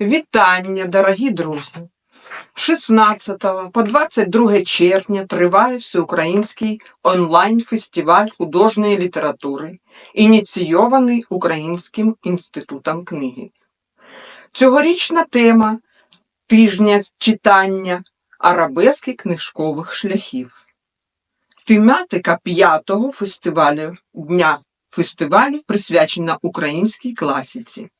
Вітання, дорогі друзі! 16 по 22 червня триває всеукраїнський онлайн-фестиваль художньої літератури, ініційований Українським інститутом книги. Цьогорічна тема тижня читання арабески книжкових шляхів. Тематика п'ятого фестивалю дня фестивалю присвячена українській класіці.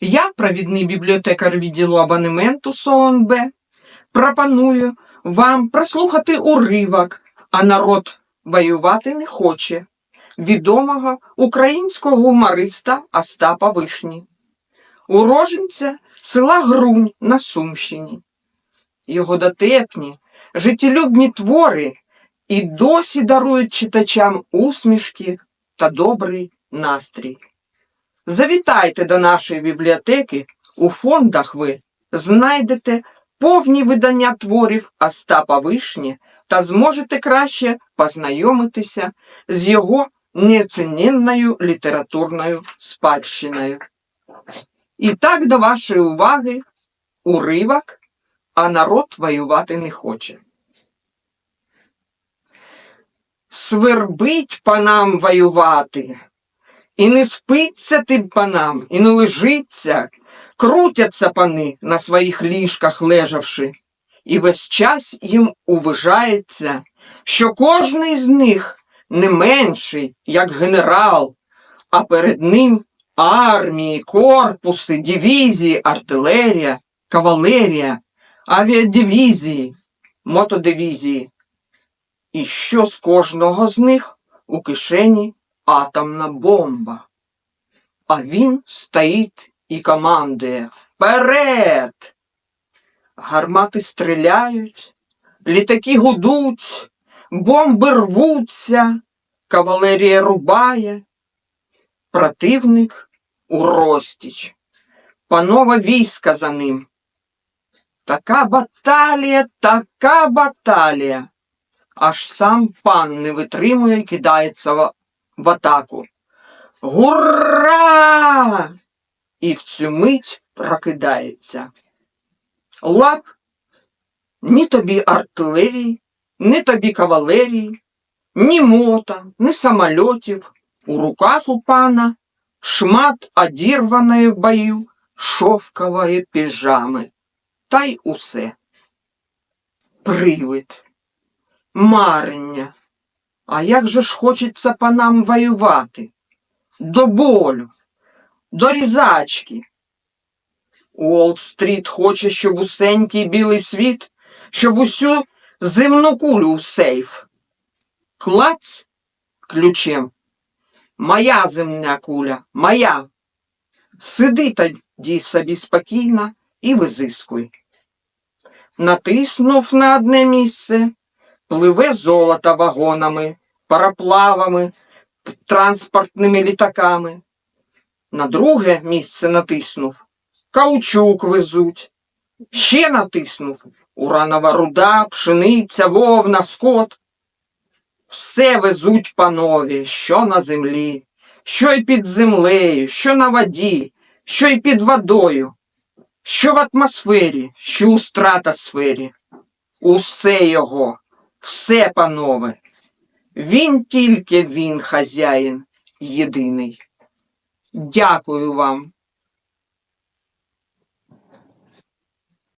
Я, провідний бібліотекар відділу абонементу СОНБ, пропоную вам прослухати уривок, а народ воювати не хоче відомого українського гумориста Остапа Вишні, уроженця села Грунь на Сумщині. Його дотепні, життєлюбні твори і досі дарують читачам усмішки та добрий настрій. Завітайте до нашої бібліотеки. У фондах ви знайдете повні видання творів Остапа Вишні та зможете краще познайомитися з його неоціненною літературною спадщиною. І так до вашої уваги уривок, а народ воювати не хоче. Свербить панам воювати. І не спиться тим панам, і не лежиться, крутяться пани на своїх ліжках лежавши, і весь час їм уважається, що кожний з них не менший, як генерал, а перед ним армії, корпуси, дивізії, артилерія, кавалерія, авіадивізії, мотодивізії. І що з кожного з них у кишені атомна бомба. А він стоїть і командує Вперед! Гармати стріляють, літаки гудуть, бомби рвуться, кавалерія рубає, противник у розтіч, панова війська за ним. Така баталія, така баталія. Аж сам пан не витримує і кидається в атаку. Гура! І в цю мить прокидається. Лап ні тобі артилерії, ні тобі кавалерії, ні мота, ні самольотів. У руках у пана шмат одірваної в бою шовкової піжами. Та й усе. Привид, марення. А як же ж хочеться панам воювати? До болю, до різачки. Уолл-стріт хоче, щоб усенький білий світ, щоб усю земну кулю в сейф. Клаць ключем. Моя земна куля, моя. Сиди тоді собі спокійно і визискуй. Натиснув на одне місце, пливе золото вагонами, пароплавами, транспортними літаками. На друге місце натиснув, каучук везуть. Ще натиснув уранова руда, пшениця, вовна, скот. Все везуть панові, що на землі, що й під землею, що на воді, що й під водою, що в атмосфері, що у стратосфері. Усе його, все, панове. Він тільки він хазяїн єдиний. Дякую вам